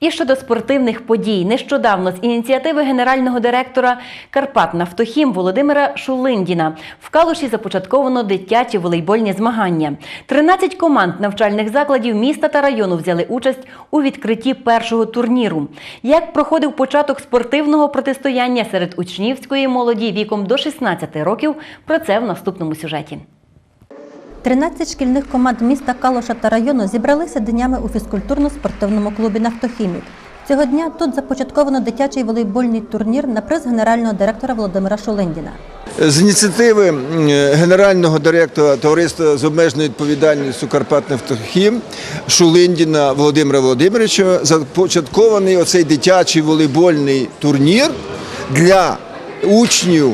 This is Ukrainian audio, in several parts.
І щодо спортивних подій, нещодавно з ініціативи генерального директора Карпат Нафтохім Володимира Шулиндіна в Калуші започатковано дитячі волейбольні змагання. 13 команд навчальних закладів міста та району взяли участь у відкритті першого турніру. Як проходив початок спортивного протистояння серед учнівської молоді віком до 16 років, про це в наступному сюжеті. 13 шкільних команд міста Калуша та району зібралися днями у фізкультурно-спортивному клубі «Нафтохімік». Цього дня тут започатковано дитячий волейбольний турнір на приз генерального директора Володимира Шулендіна. З ініціативи генерального директора товариства з обмеженою відповідальністю «Карпатнефтохім» Шулиндіна Володимира Володимировича започаткований оцей дитячий волейбольний турнір для учнів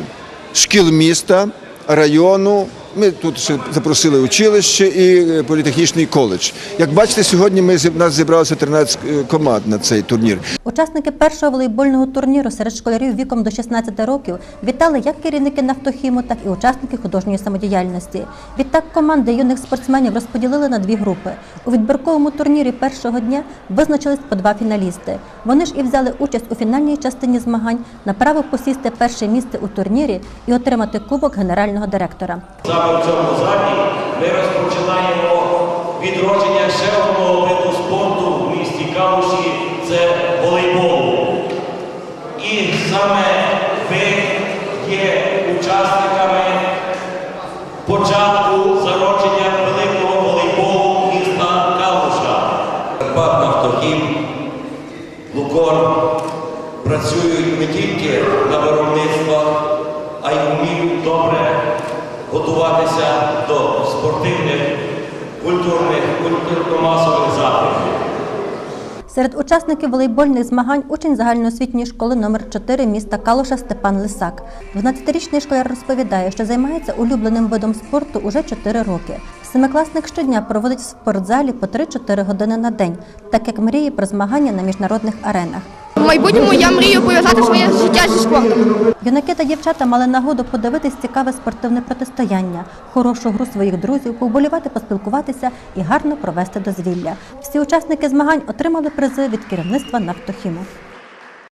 шкіл міста, району. Ми тут ще запросили училище і е, політехнічний коледж. Як бачите, сьогодні ми нас зібралося 13 команд на цей турнір. Учасники першого волейбольного турніру серед школярів віком до 16 років вітали як керівники «Нафтохіму», так і учасники художньої самодіяльності. Відтак команди юних спортсменів розподілили на дві групи. У відбірковому турнірі першого дня визначились по два фіналісти. Вони ж і взяли участь у фінальній частині змагань на право посісти перше місце у турнірі і отримати кубок генерального директора. Саме в цьому залі ми розпочинаємо відродження ще одного виду спорту в місті Калуші це волейбол. І саме ви є учасниками початку зародження великого волейболу міста Калуша. Карпат Нафтохім, Лукор працюють не тільки на виробництвах, готуватися до спортивних, культурних, культурно-масових заходів. Серед учасників волейбольних змагань учень загальноосвітньої школи номер 4 міста Калуша Степан Лисак. 12-річний школяр розповідає, що займається улюбленим видом спорту уже 4 роки. Семикласник щодня проводить в спортзалі по 3-4 години на день, так як мріє про змагання на міжнародних аренах. В майбутньому я мрію пов'язати своє зі. Юнаки та дівчата мали нагоду подивитись цікаве спортивне протистояння, хорошу гру своїх друзів, поболівати, поспілкуватися і гарно провести дозвілля. Всі учасники змагань отримали призи від керівництва Нафтохіму.